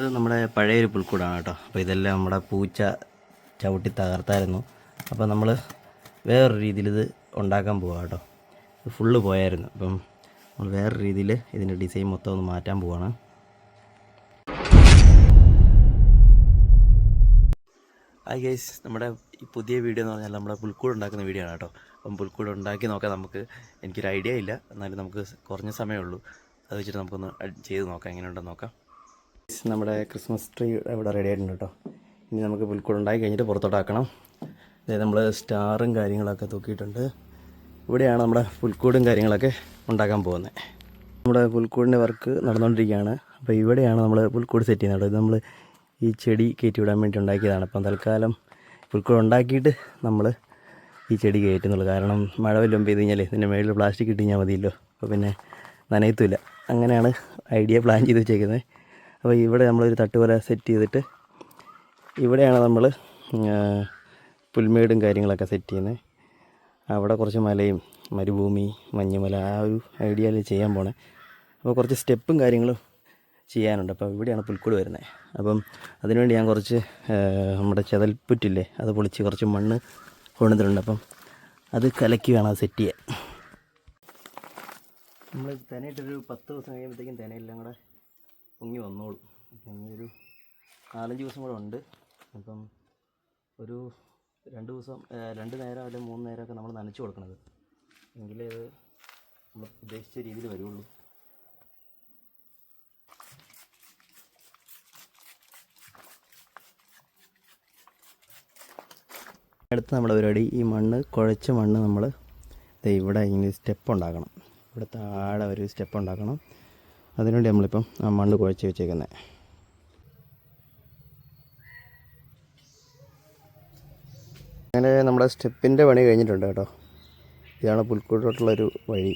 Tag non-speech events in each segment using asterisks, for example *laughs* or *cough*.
ഇത് നമ്മുടെ പഴയൊരു പുൽക്കൂടാണ് കേട്ടോ. അപ്പോൾ ഇതെല്ലാം നമ്മുടെ പൂച്ച ചവിട്ടി തകർത്തായിരുന്നു. അപ്പോൾ നമ്മൾ വേറൊരു രീതിയിൽ ഇത് ഉണ്ടാക്കാൻ പോവാം കേട്ടോ. ഇത് ഫുള്ള് പോയായിരുന്നു. അപ്പം നമ്മൾ വേറൊരു രീതിയിൽ ഇതിന്റെ ഡിസൈൻ മൊത്തം ഒന്ന് മാറ്റാൻ പോവാണ്. ആ ഗൈസ് നമ്മുടെ ഈ പുതിയ വീഡിയോ എന്ന് പറഞ്ഞാൽ നമ്മുടെ പുൽക്കൂട് ഉണ്ടാക്കുന്ന വീഡിയോ ആണ് കേട്ടോ. അപ്പം പുൽക്കൂട് ഉണ്ടാക്കി നോക്കാം നമുക്ക് എനിക്കൊരു ഐഡിയ ഇല്ല. എന്നാലും നമുക്ക് കുറഞ്ഞ സമയമേ ഉള്ളൂ അത് വെച്ചിട്ട് നമുക്കൊന്ന് ചെയ്ത് നോക്കാം. എങ്ങനെയുണ്ടെന്ന് നോക്കാം. നമ്മുടെ ക്രിസ്മസ് ട്രീ ഇവിടെ റെഡി ആയിട്ടുണ്ട് കേട്ടോ ഇനി നമുക്ക് പുൽക്കൂട് ഉണ്ടാക്കി കഴിഞ്ഞിട്ട് പുറത്തോട്ടാക്കണം. അതായത് നമ്മൾ സ്റ്റാറും കാര്യങ്ങളൊക്കെ തൂക്കിയിട്ടുണ്ട്. ഇവിടെയാണ് നമ്മുടെ പുൽക്കൂടും കാര്യങ്ങളൊക്കെ ഉണ്ടാക്കാൻ പോകുന്നത്. നമ്മുടെ പുൽക്കൂടിന്റെ വർക്ക് നടന്നുകൊണ്ടിരിക്കുകയാണ്. അപ്പോൾ ഇവിടെയാണ് നമ്മൾ പുൽക്കൂട് സെറ്റ് ചെയ്യുന്നത്. നമ്മൾ ഈ ചെടി കയറ്റി വിടാൻ വേണ്ടി ഉണ്ടാക്കിയതാണ്. അപ്പം തൽക്കാലം പുൽക്കൂട് ഉണ്ടാക്കിയിട്ട് നമ്മൾ ഈ ചെടി കയറ്റുന്നുള്ളൂ. കാരണം മഴ വല്ലതും പെയ്ത് കഴിഞ്ഞാൽ ഇതിന്റെ മേളിൽ പ്ലാസ്റ്റിക് ഇട്ട് കഴിഞ്ഞാൽ മതിയല്ലോ. അപ്പോൾ പിന്നെ നനയത്തുമില്ല അങ്ങനെയാണ് ഐഡിയ പ്ലാൻ ചെയ്ത് വെച്ചേക്കുന്നത്. അപ്പോൾ ഇവിടെ നമ്മളൊരു തട്ടുപോലെ സെറ്റ് ചെയ്തിട്ട് ഇവിടെയാണ് നമ്മൾ പുൽമേടും കാര്യങ്ങളൊക്കെ സെറ്റ് ചെയ്യുന്നത്. അവിടെ കുറച്ച് മലയും മരുഭൂമി മഞ്ഞുമല ആ ഒരു ഐഡിയയിൽ ചെയ്യാൻ പോണേ. അപ്പോൾ കുറച്ച് സ്റ്റെപ്പും കാര്യങ്ങളും ചെയ്യാനുണ്ട്. അപ്പോൾ ഇവിടെയാണ് പുൽക്കൂട് വരുന്നത്. അപ്പം അതിനുവേണ്ടി ഞാൻ കുറച്ച് നമ്മുടെ ചെതൽപ്പുറ്റില്ലേ അത് പൊളിച്ച് കുറച്ച് മണ്ണ് കൊണ്ടുവന്നിട്ടുണ്ട്. അപ്പം അത് കലക്കി വേണം സെറ്റ് ചെയ്യാൻ നമ്മൾ തേനയിട്ടൊരു പത്ത് ദിവസം കഴിയുമ്പോഴത്തേക്കും തേനയെല്ലാം കൂടെ പൊങ്ങി വന്നോളും. ഒരു നാലഞ്ച് ദിവസം കൂടെ ഉണ്ട്. അപ്പം ഒരു രണ്ട് ദിവസം രണ്ട് നേരം അല്ലെങ്കിൽ മൂന്ന് നേരമൊക്കെ നമ്മൾ നനച്ച് കൊടുക്കണത്. എങ്കിലേ അത് നമ്മൾ ഉദ്ദേശിച്ച രീതിയിൽ വരുള്ളൂ. അടുത്ത നമ്മുടെ പരിപാടി ഈ മണ്ണ് കുഴച്ച മണ്ണ് നമ്മൾ ഇവിടെ ഇങ്ങനെ സ്റ്റെപ്പ് ഉണ്ടാക്കണം. ഇവിടെ താഴെ ഒരു സ്റ്റെപ്പ് ഉണ്ടാക്കണം. അതിനുവേണ്ടി നമ്മളിപ്പം ആ മണ്ണ് കുഴച്ച് വെച്ചേക്കുന്നത് അങ്ങനെ നമ്മുടെ സ്റ്റെപ്പിന്റെ പണി കഴിഞ്ഞിട്ടുണ്ട് കേട്ടോ. ഇതാണ് പുൽക്കൂട്ടോട്ടുള്ളൊരു വഴി.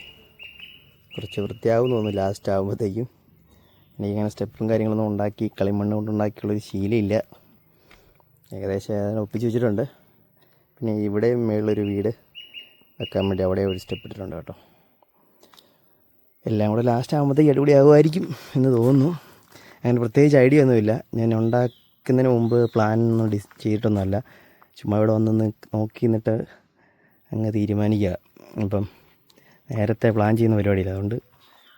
കുറച്ച് വൃത്തിയാവും തോന്നുന്നു ലാസ്റ്റ് ആകുമ്പോഴത്തേക്കും എനിക്കിങ്ങനെ സ്റ്റെപ്പും കാര്യങ്ങളൊന്നും ഉണ്ടാക്കി കളിമണ്ണ് കൊണ്ട് ഉണ്ടാക്കിയുള്ളൊരു ശീലമില്ല. ഏകദേശം അതിനെ ഒപ്പിച്ച് വെച്ചിട്ടുണ്ട്. പിന്നെ ഇവിടെയും മേളിലൊരു വീട് വെക്കാൻ വേണ്ടി അവിടെ ഒരു സ്റ്റെപ്പ് ഇട്ടിട്ടുണ്ട് കേട്ടോ. എല്ലാം കൂടെ ലാസ്റ്റ് ആകുമ്പോഴത്തേക്ക് അടിപൊളിയാകുമായിരിക്കും എന്ന് തോന്നുന്നു. അങ്ങനെ പ്രത്യേകിച്ച് ഐഡിയ ഒന്നുമില്ല. ഞാൻ ഉണ്ടാക്കുന്നതിന് മുമ്പ് പ്ലാൻ ഒന്നും ഡിസ് ചെയ്തിട്ടൊന്നുമല്ല. ചുമ്മാ ഇവിടെ വന്നൊന്ന് നോക്കി നിന്നിട്ട് അങ്ങ് തീരുമാനിക്കുക. ഇപ്പം നേരത്തെ പ്ലാൻ ചെയ്യുന്ന പരിപാടിയില്ല. അതുകൊണ്ട്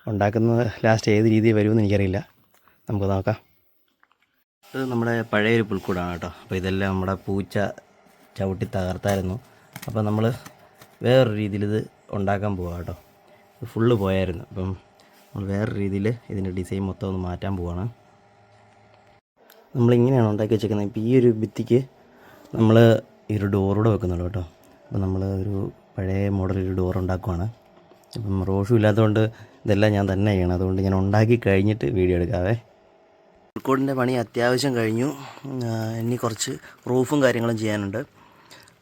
ഉണ്ടാക്കുന്ന ലാസ്റ്റ് ഏത് രീതിയിൽ വരുമെന്ന് എനിക്കറിയില്ല. നമുക്ക് നോക്കാം. ഇത് നമ്മുടെ പഴയൊരു പുൽക്കൂടാണ് കേട്ടോ. അപ്പോൾ ഇതെല്ലാം നമ്മുടെ പൂച്ച ചവിട്ടി തകർത്തായിരുന്നു. അപ്പോൾ നമ്മൾ വേറൊരു രീതിയിൽ ഇത് ഉണ്ടാക്കാൻ പോവാം കേട്ടോ. ഫുള്ള് പോയായിരുന്നു. അപ്പം നമ്മൾ വേറെ രീതിയിൽ ഇതിന്റെ ഡിസൈൻ മൊത്തം ഒന്ന് മാറ്റാൻ പോവാണ്. നമ്മളിങ്ങനെയാണ് ഉണ്ടാക്കി വെച്ചേക്കുന്നത്. ഇപ്പോൾ ഈ ഒരു ഭിത്തിക്ക് നമ്മൾ ഈ ഒരു ഡോറൂടെ വെക്കുന്നുള്ളൂ കേട്ടോ. അപ്പോൾ നമ്മൾ ഒരു പഴയ മോഡൽ ഒരു ഡോർ ഉണ്ടാക്കുവാണ്. അപ്പം റോഷും ഇല്ലാത്തതുകൊണ്ട് ഇതെല്ലാം ഞാൻ തന്നെ ചെയ്യണം. അതുകൊണ്ട് ഞാൻ ഉണ്ടാക്കി കഴിഞ്ഞിട്ട് വീഡിയോ എടുക്കാവേ. കോഴിക്കോടിന്റെ പണി അത്യാവശ്യം കഴിഞ്ഞു. ഇനി കുറച്ച് റൂഫും കാര്യങ്ങളും ചെയ്യാനുണ്ട്.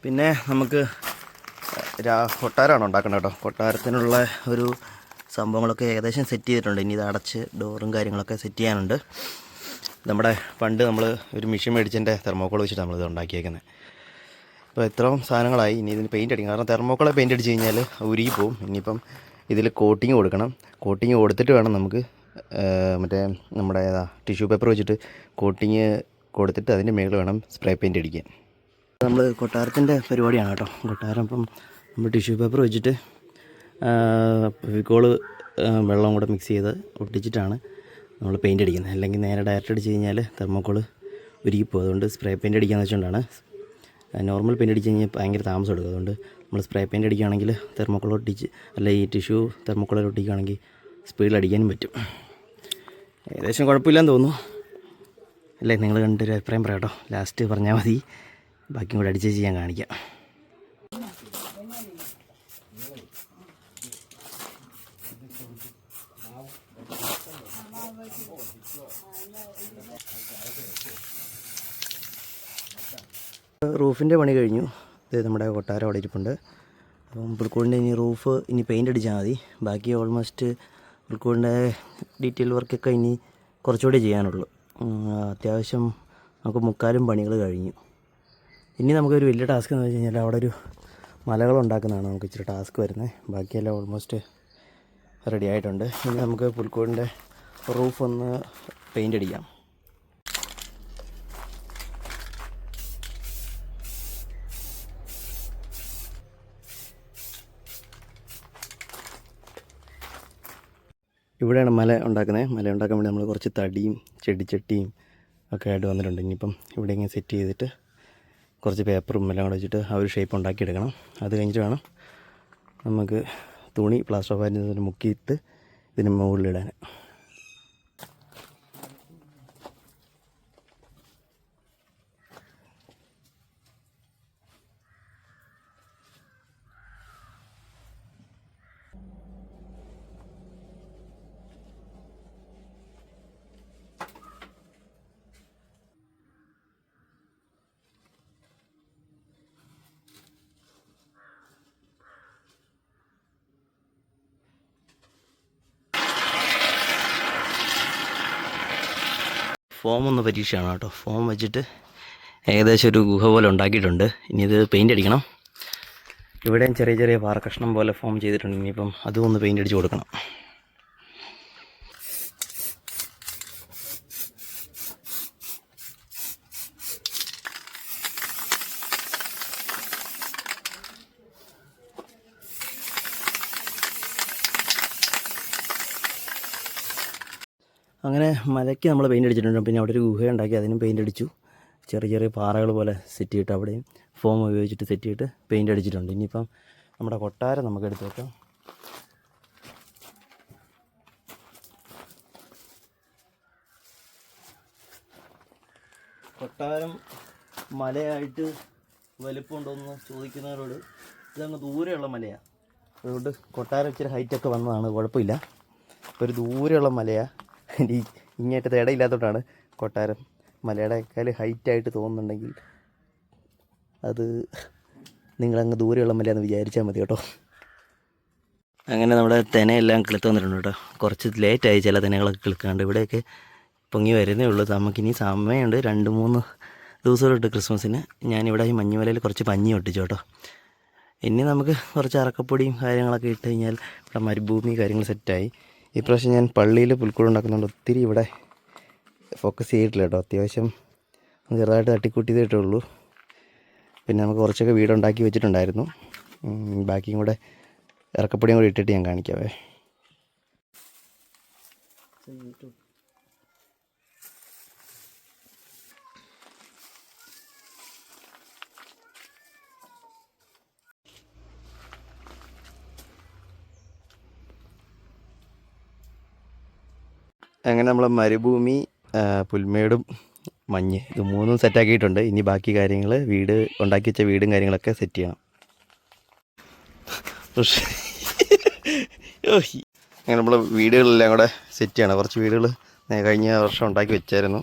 പിന്നെ നമുക്ക് കൊട്ടാരമാണ് ഉണ്ടാക്കേണ്ടത് കേട്ടോ? കൊട്ടാരത്തിനുള്ള ഒരു സംഭവങ്ങളൊക്കെ ഏകദേശം സെറ്റ് ചെയ്തിട്ടുണ്ട്. ഇനി ഇത് അടച്ച് ഡോറും കാര്യങ്ങളൊക്കെ സെറ്റ് ചെയ്യാനുണ്ട്. നമ്മുടെ പണ്ട് നമ്മൾ ഒരു മെഷീൻ മേടിച്ചതിന്റെ തെർമോക്കോൾ വെച്ചിട്ട് നമ്മളിത് ഉണ്ടാക്കിയേക്കുന്നത് അപ്പോൾ ഇത്രയും സാധനങ്ങളായി. ഇനി ഇതിന് പെയിന്റ് അടിക്കണം. കാരണം തെർമോക്കോളെ പെയിന്റ് അടിച്ച് കഴിഞ്ഞാൽ ഉരുകി പോവും. ഇനിയിപ്പം ഇതിൽ കോട്ടിങ് കൊടുക്കണം. കോട്ടിങ് കൊടുത്തിട്ട് വേണം നമുക്ക് മറ്റേ നമ്മുടെ ടിഷ്യൂ പേപ്പർ വെച്ചിട്ട് കോട്ടിങ് കൊടുത്തിട്ട് അതിന്റെ മേളിൽ വേണം സ്പ്രേ പെയിന്റ് അടിക്കാൻ. നമ്മൾ കൊട്ടാരത്തിന്റെ പരിപാടിയാണ് കേട്ടോ. കൊട്ടാരം ഇപ്പം നമ്മൾ ടിഷ്യൂ പേപ്പർ വെച്ചിട്ട് ഫിക്കോൾ വെള്ളം കൂടെ മിക്സ് ചെയ്ത് ഒട്ടിച്ചിട്ടാണ് നമ്മൾ പെയിന്റ് അടിക്കുന്നത്. അല്ലെങ്കിൽ നേരെ ഡയറക്റ്റ് അടിച്ച് കഴിഞ്ഞാൽ തെർമോക്കോൾ ഉരുകിപ്പോൾ അതുകൊണ്ട് സ്പ്രേ പെയിന്റ് അടിക്കാന്ന് വെച്ചുകൊണ്ടാണ് നോർമൽ പെയിന്റ് അടിച്ച് കഴിഞ്ഞാൽ ഭയങ്കര താമസം എടുക്കും. അതുകൊണ്ട് നമ്മൾ സ്പ്രേ പെയിന്റ് അടിക്കുകയാണെങ്കിൽ തെർമോക്കോൾ ഒട്ടിച്ച് അല്ല ഈ ടിഷ്യൂ തെർമോക്കോളിൽ ഒട്ടിക്കുകയാണെങ്കിൽ സ്പീഡിൽ അടിക്കാനും പറ്റും. ഏകദേശം കുഴപ്പമില്ലെന്ന് തോന്നുന്നു. അല്ലേ നിങ്ങൾ കണ്ടൊരു അഭിപ്രായം പറയാം കേട്ടോ. ലാസ്റ്റ് പറഞ്ഞാൽ മതി. ബാക്കിയും കൂടെ അടിച്ചേച്ച് ഞാൻ കാണിക്കാം. റൂഫിന്റെ പണി കഴിഞ്ഞു. ഇത് നമ്മുടെ കൊട്ടാരം അവിടെ ഇരിപ്പുണ്ട്. അപ്പം പുൽക്കൂടിന്റെ ഇനി റൂഫ് ഇനി പെയിന്റ് അടിച്ചാൽ മതി. ബാക്കി ഓൾമോസ്റ്റ് പുൽക്കൂടിന്റെ ഡീറ്റെയിൽ വർക്കൊക്കെ ഇനി കുറച്ചുകൂടി ചെയ്യാനുള്ളൂ. അത്യാവശ്യം നമുക്ക് മുക്കാലും പണികൾ കഴിഞ്ഞു. ഇനി നമുക്കൊരു വലിയ ടാസ്ക് എന്ന് വെച്ച് കഴിഞ്ഞാൽ അവിടെ ഒരു മലകൾ ഉണ്ടാക്കുന്നതാണ് നമുക്ക് ഇച്ചിരി ടാസ്ക് വരുന്നത് ബാക്കിയെല്ലാം ഓൾമോസ്റ്റ് റെഡി ആയിട്ടുണ്ട്. ഇനി നമുക്ക് പുൽക്കൂടിന്റെ റൂഫ് ഒന്ന് പെയിന്റ് അടിക്കാം. ഇവിടെയാണ് മല ഉണ്ടാക്കുന്നത് മല ഉണ്ടാക്കാൻ വേണ്ടി നമ്മൾ കുറച്ച് തടിയും ചെടിച്ചട്ടിയും ഒക്കെ ആയിട്ട് വന്നിട്ടുണ്ട്. ഇനിയിപ്പം ഇവിടെ ഇങ്ങനെ സെറ്റ് ചെയ്തിട്ട് കുറച്ച് പേപ്പറും എല്ലാം കൂടെ വെച്ചിട്ട് ആ ഒരു ഷേപ്പ് ഉണ്ടാക്കിയെടുക്കണം. അത് കഴിഞ്ഞിട്ട് വേണം നമുക്ക് തുണി പ്ലാസ്റ്റർ ഓഫ് പാരിന് മുക്കിയിട്ട് ഇതിന് മുകളിലിടാൻ. ഫോം ഒന്ന് പരീക്ഷയാണ് കേട്ടോ. ഫോം വെച്ചിട്ട് ഏകദേശം ഒരു ഗുഹ പോലെ ഉണ്ടാക്കിയിട്ടുണ്ട്. ഇനി ഇത് പെയിന്റ് അടിക്കണം. ഇവിടെയും ചെറിയ ചെറിയ പാറക്കഷ്ണം പോലെ ഫോം ചെയ്തിട്ടുണ്ട്. ഇനിയിപ്പം അതും ഒന്ന് പെയിന്റ് അടിച്ച് കൊടുക്കണം അങ്ങനെ മലയ്ക്ക് നമ്മൾ പെയിന്റ് അടിച്ചിട്ടുണ്ട്. പിന്നെ അവിടെ ഒരു ഗുഹ ഉണ്ടാക്കി അതിനും പെയിന്റ് അടിച്ചു. ചെറിയ ചെറിയ പാറകൾ പോലെ സെറ്റ് ചെയ്തിട്ട് അവിടെയും ഫോം ഉപയോഗിച്ചിട്ട് സെറ്റ് ചെയ്തിട്ട് പെയിന്റ് അടിച്ചിട്ടുണ്ട്. ഇനിയിപ്പം നമ്മുടെ കൊട്ടാരം നമുക്ക് എടുത്തു വെക്കാം. കൊട്ടാരം മലയായിട്ട് വലിപ്പമുണ്ടോയെന്ന് ചോദിക്കുന്നവരോട് ഇതങ്ങ് ദൂരെയുള്ള മലയാണ് അതുകൊണ്ട് കൊട്ടാരം ഇച്ചിരി ഹൈറ്റൊക്കെ വന്നതാണ് കുഴപ്പമില്ല. ഒരു ദൂരെയുള്ള മലയാണ് ഇങ്ങേറ്റത്തെ ഇടയില്ലാത്തതുകൊണ്ടാണ് കൊട്ടാരം മലയുടെക്കാൾ ഹൈറ്റായിട്ട് തോന്നുന്നുണ്ടെങ്കിൽ അത് നിങ്ങളങ്ങ് ദൂരെയുള്ള മലയാന്ന് വിചാരിച്ചാൽ മതി കേട്ടോ. അങ്ങനെ നമ്മുടെ തെനയെല്ലാം കിളുത്ത് വന്നിട്ടുണ്ട് കേട്ടോ. കുറച്ച് ലേറ്റായി ചില തെനകളൊക്കെ കിളുക്കാണ്ട്. ഇവിടെയൊക്കെ പൊങ്ങി വരുന്നേ ഉള്ളൂ. നമുക്കിനി സമയമുണ്ട്. രണ്ട് മൂന്ന് ദിവസമുണ്ട് ക്രിസ്മസിന്. ഞാനിവിടെ ഈ മഞ്ഞുമലയിൽ കുറച്ച് പഞ്ഞി ഒട്ടിച്ചു കേട്ടോ. ഇനി നമുക്ക് കുറച്ച് അറക്കപ്പൊടിയും കാര്യങ്ങളൊക്കെ ഇട്ട് കഴിഞ്ഞാൽ ഇവിടെ മരുഭൂമി കാര്യങ്ങൾ സെറ്റായി ഇപ്രാവശ്യം ഞാൻ പള്ളിയിൽ പുൽക്കൂട് ഉണ്ടാക്കുന്നുണ്ട് ഒത്തിരി ഇവിടെ ഫോക്കസ് ചെയ്തിട്ടില്ല കേട്ടോ. അത്യാവശ്യം ചെറുതായിട്ട് തട്ടിക്കൂട്ടിയതേ പിന്നെ നമുക്ക് കുറച്ചൊക്കെ വീടുണ്ടാക്കി വെച്ചിട്ടുണ്ടായിരുന്നു. ബാക്കിയും കൂടെ ഇറക്കപ്പൊടിയും കൂടി ഇട്ടിട്ട് ഞാൻ കാണിക്കാവേ. അങ്ങനെ നമ്മൾ മരുഭൂമി പുൽമേടും മഞ്ഞ് ഇത് മൂന്നും സെറ്റാക്കിയിട്ടുണ്ട് ഇനി ബാക്കി കാര്യങ്ങൾ വീട് ഉണ്ടാക്കി വെച്ച വീടും കാര്യങ്ങളൊക്കെ സെറ്റ് ചെയ്യണം. അങ്ങനെ നമ്മൾ വീടുകളെല്ലാം കൂടെ സെറ്റ് ചെയ്യണം. കുറച്ച് വീടുകൾ കഴിഞ്ഞ വർഷം ഉണ്ടാക്കി വെച്ചായിരുന്നു.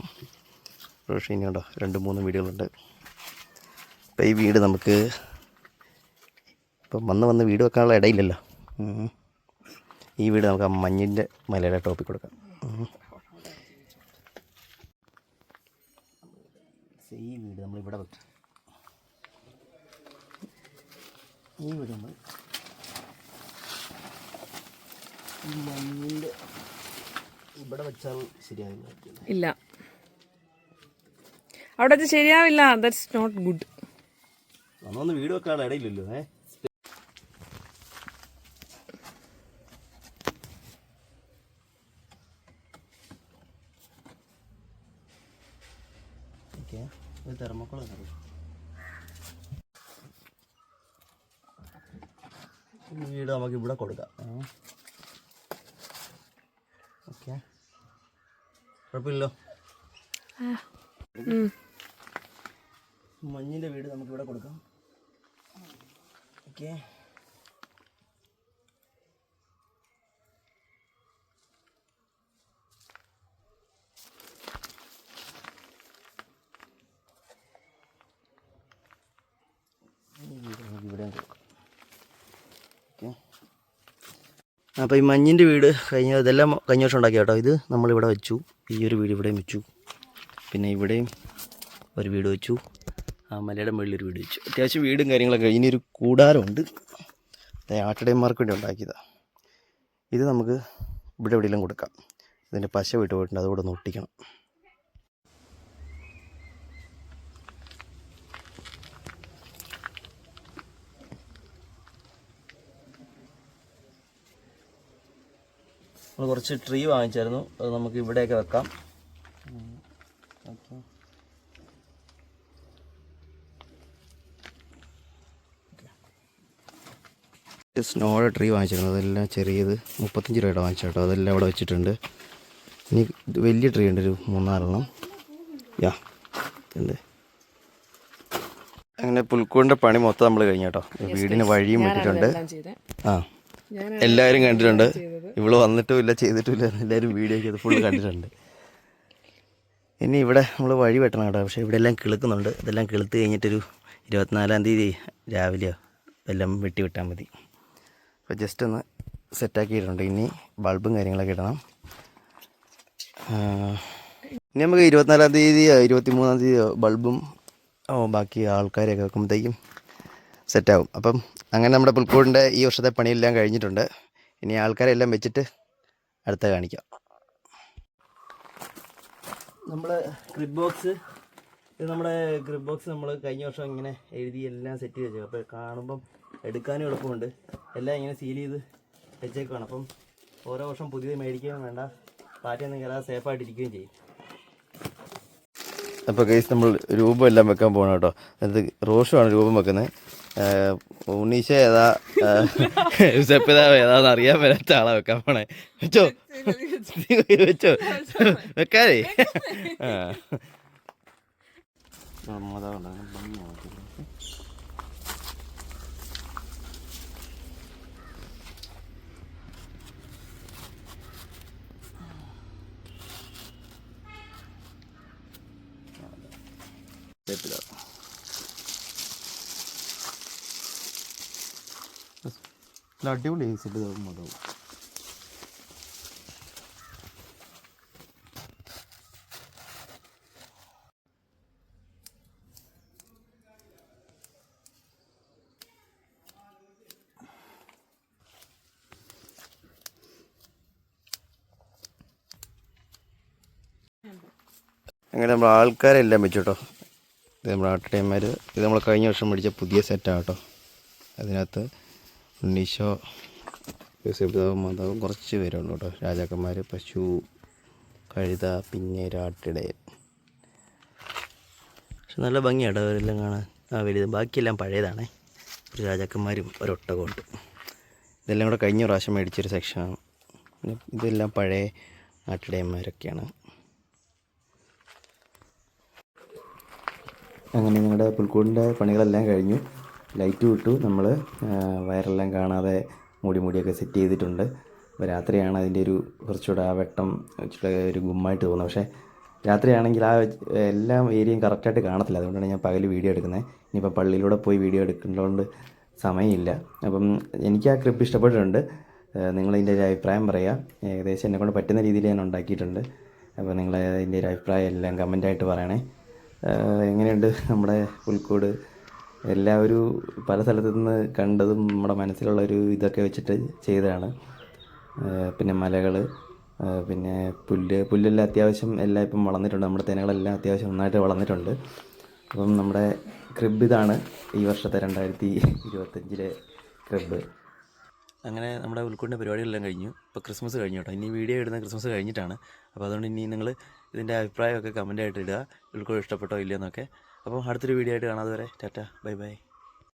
പക്ഷേ ഇനി രണ്ട് മൂന്ന് വീടുകളുണ്ട്. അപ്പോൾ ഈ വീട് നമുക്ക് ഇപ്പം വന്ന് വന്ന് വീട് വെക്കാനുള്ള ഇടയില്ലല്ലോ. ഈ വീട് നമുക്ക് ആ മഞ്ഞിന്റെ മലയുടെ ടോപ്പിൽ കൊടുക്കാം. ഈ വീട് നമ്മൾ ഇവിടെ വെക്കാം. ഈ വീട് നമ്മൾ ഈ ഇവിടെ വെച്ചാൽ ശരിയാവില്ല ഇല്ല. അവിടെ അത് ശരിയാവില്ല. ദാറ്റ്സ് നോട്ട് ഗുഡ് നമ്മളൊന്ന് വീട് വെക്കാനുള്ള ഇടയില്ലല്ലോ ഏ ഓക്കെ ഒരു ഈ വീട് നമുക്ക് ഇവിടെ കൊടുക്കാം. ഓക്കെ. കുഴപ്പമില്ലല്ലോ? മഞ്ഞിന്റെ വീട് നമുക്ക് ഇവിടെ കൊടുക്കാം. ഓക്കെ. അപ്പോൾ ഈ മഞ്ഞിന്റെ വീട് കഴിഞ്ഞ ഇതെല്ലാം കഴിഞ്ഞ വർഷം ഉണ്ടാക്കിയ കേട്ടോ. ഇത് നമ്മളിവിടെ വെച്ചു. ഈ ഒരു വീട് ഇവിടെയും വെച്ചു. പിന്നെ ഇവിടെയും ഒരു വീട് വെച്ചു. ആ മലയുടെ മുകളിൽ ഒരു വീട് വെച്ചു. അത്യാവശ്യം വീടും കാര്യങ്ങളൊക്കെ ഇനിയൊരു കൂടാരമുണ്ട്. അത് ആട്ടിടയന്മാർക്ക് വേണ്ടി ഉണ്ടാക്കിയതാണ് ഇത് നമുക്ക് ഇവിടെ എവിടെയെങ്കിലും കൊടുക്കാം. ഇതിന്റെ പശ വിട്ട് പോയിട്ടുണ്ട്. അതുകൂടെ ഒന്ന് ഒട്ടിക്കണം. നമ്മൾ കുറച്ച് ട്രീ വാങ്ങിച്ചായിരുന്നു. അത് നമുക്ക് ഇവിടെയൊക്കെ വെക്കാം. സ്നോയുടെ ട്രീ വാങ്ങിച്ചിരുന്നു. അതെല്ലാം ചെറിയത് മുപ്പത്തഞ്ച് രൂപയുടെ വാങ്ങിച്ചു കേട്ടോ അതെല്ലാം അവിടെ വെച്ചിട്ടുണ്ട്. ഇനി വലിയ ട്രീ ഉണ്ട്. ഒരു മൂന്നാറെണ്ണം. യാ ഉണ്ട് അങ്ങനെ പുൽക്കൂടിന്റെ പണി മൊത്തം നമ്മൾ കഴിഞ്ഞു കേട്ടോ. വീടിന് വഴിയും വെച്ചിട്ടുണ്ട് ആ. എല്ലാവരും കണ്ടിട്ടുണ്ട്. ഇവൾ വന്നിട്ടും ഇല്ല ചെയ്തിട്ടും ഇല്ല എല്ലാവരും വീഡിയോ ചെയ്ത് ഫുള്ള് കണ്ടിട്ടുണ്ട്. ഇനി ഇവിടെ നമ്മൾ വഴി വെട്ടണം കേട്ടോ. പക്ഷേ ഇവിടെ എല്ലാം കിളുക്കുന്നുണ്ട്. ഇതെല്ലാം കിളുത്ത് കഴിഞ്ഞിട്ടൊരു ഇരുപത്തിനാലാം തീയതി രാവിലെയോ എല്ലാം വെട്ടി വിട്ടാൽ മതി. അപ്പോൾ ജസ്റ്റ് ഒന്ന് സെറ്റാക്കിയിട്ടുണ്ട് ഇനി ബൾബും കാര്യങ്ങളൊക്കെ ഇടണം. ഇനി നമുക്ക് ഇരുപത്തിനാലാം തീയതിയോ ഇരുപത്തി മൂന്നാം തീയതിയോ ബൾബും ഓ ബാക്കി ആൾക്കാരെയൊക്കെ വെക്കുമ്പോഴത്തേക്കും സെറ്റാവും. അപ്പം അങ്ങനെ നമ്മുടെ പുൽക്കൂടിന്റെ ഈ വർഷത്തെ പണിയെല്ലാം കഴിഞ്ഞിട്ടുണ്ട്. ഇനി ആൾക്കാരെല്ലാം വെച്ചിട്ട് അടുത്ത കാണിക്കാം. നമ്മൾ ക്രിബ് ബോക്സ് ഇത് നമ്മുടെ ക്രിബ് ബോക്സ് നമ്മൾ കഴിഞ്ഞ വർഷം ഇങ്ങനെ എഴുതി എല്ലാം സെറ്റ് ചെയ്ത് വെച്ചു. അപ്പോൾ കാണുമ്പം എടുക്കാനും എളുപ്പമുണ്ട്. എല്ലാം ഇങ്ങനെ സീൽ ചെയ്ത് വെച്ചേക്കുവാണ്. അപ്പം ഓരോ വർഷം പുതിയത് മേടിക്കുകയും വേണ്ട. പാറ്റയൊന്നും കയറാതെ സേഫായിട്ടിരിക്കുകയും ചെയ്യും. അപ്പോൾ കേസ് നമ്മൾ രൂപം എല്ലാം വെക്കാൻ പോകണം കേട്ടോ. അത് റോഷുമാണ് രൂപം വെക്കുന്നത്. ഉണ്ണീശ ഏതാ സെപ്പിതാവ് ഏതാന്ന് അറിയാൻ വരാത്ത ആളാ വെക്കാൻ പോണേ. വെച്ചോ. *laughs* വെച്ചോ. വെക്കാതെ ആ. *laughs* മാതാവുണ്ടാകും സെപ്പിതാവ് നല്ല അടിപൊളി സെപ്പിതാവ് അതാവും അങ്ങനെ നമ്മൾ ആൾക്കാരെല്ലാം വെച്ചു കേട്ടോ ഇത് നമ്മുടെ ആട്ടടയന്മാർ ഇത് നമ്മൾ കഴിഞ്ഞ വർഷം മേടിച്ച പുതിയ സെറ്റാണ് കേട്ടോ. അതിനകത്ത് ഉണ്ണീശോ മാതാവും കുറച്ച് പേരുണ്ട് കേട്ടോ. രാജാക്കന്മാർ പശു കഴുത പിന്നെ രാട്ടിടയൻ പക്ഷെ നല്ല ഭംഗിയാണ് അവരെല്ലാം കാണാൻ. ആ വലുത് ബാക്കിയെല്ലാം പഴയതാണേ. ഒരു രാജാക്കന്മാരും ഒരൊട്ടകമുണ്ട് ഇതെല്ലാം കൂടെ കഴിഞ്ഞ പ്രാവശ്യം മേടിച്ചൊരു സെക്ഷനാണ് ഇതെല്ലാം പഴയ നാട്ടിടയന്മാരൊക്കെയാണ് അങ്ങനെ ഞങ്ങളുടെ പുൽക്കൂടിന്റെ പണികളെല്ലാം കഴിഞ്ഞു. ലൈറ്റ് വിട്ടു. നമ്മൾ വയറെല്ലാം കാണാതെ മൂടി മൂടിയൊക്കെ സെറ്റ് ചെയ്തിട്ടുണ്ട്. രാത്രിയാണ് അതിന്റെ ഒരു കുറച്ചുകൂടെ ആ വെട്ടം ഇച്ചിരി ഒരു ഗുമ്മായിട്ട് തോന്നുന്നത് പക്ഷേ രാത്രിയാണെങ്കിൽ ആ എല്ലാം ഏരിയയും കറക്റ്റായിട്ട് കാണത്തില്ല. അതുകൊണ്ടാണ് ഞാൻ പകൽ വീഡിയോ എടുക്കുന്നത്. ഇനിയിപ്പോൾ പള്ളിയിലൂടെ പോയി വീഡിയോ എടുക്കുന്നതുകൊണ്ട് സമയമില്ല. അപ്പം എനിക്ക് ആ ക്രിപ്പ് ഇഷ്ടപ്പെട്ടിട്ടുണ്ട്. നിങ്ങളതിന്റെ ഒരു അഭിപ്രായം പറയുക ഏകദേശം എന്നെക്കൊണ്ട് പറ്റുന്ന രീതിയിൽ ഞാൻ ഉണ്ടാക്കിയിട്ടുണ്ട്. അപ്പോൾ നിങ്ങൾ അതിന്റെ ഒരു അഭിപ്രായം എല്ലാം കമന്റായിട്ട് പറയണേ. എങ്ങനെയുണ്ട് നമ്മുടെ പുൽക്കൂട്? എല്ലാവരും പല സ്ഥലത്തു നിന്ന് കണ്ടതും നമ്മുടെ മനസ്സിലുള്ള ഒരു ഇതൊക്കെ വെച്ചിട്ട് ചെയ്തതാണ്. പിന്നെ മലകൾ പിന്നെ പുല്ല്. പുല്ലെല്ലാം അത്യാവശ്യം എല്ലാം ഇപ്പം വളർന്നിട്ടുണ്ട്. നമ്മുടെ തേനകളെല്ലാം അത്യാവശ്യം നന്നായിട്ട് വളർന്നിട്ടുണ്ട്. അപ്പം നമ്മുടെ ക്രിബ് ഇതാണ് ഈ വർഷത്തെ രണ്ടായിരത്തി ഇരുപത്തഞ്ചിലെ ക്രിബ്. അങ്ങനെ നമ്മുടെ ഉൾക്കൊണ്ട പരിപാടികളെല്ലാം കഴിഞ്ഞു. ഇപ്പോൾ ക്രിസ്മസ് കഴിഞ്ഞു കേട്ടോ. ഇനി വീഡിയോ ഇടുന്ന ക്രിസ്മസ് കഴിഞ്ഞിട്ടാണ്. അപ്പോൾ അതുകൊണ്ട് ഇനി നിങ്ങൾ ഇതിന്റെ അഭിപ്രായമൊക്കെ കമന്റായിട്ട് ഇടുക. ഉൾക്കൊള്ള ഇഷ്ടപ്പെട്ടോ ഇല്ലയെന്നൊക്കെ. അപ്പോൾ അടുത്തൊരു വീഡിയോ ആയിട്ട് കാണാതെ വരെ ടാറ്റ. Bye bye.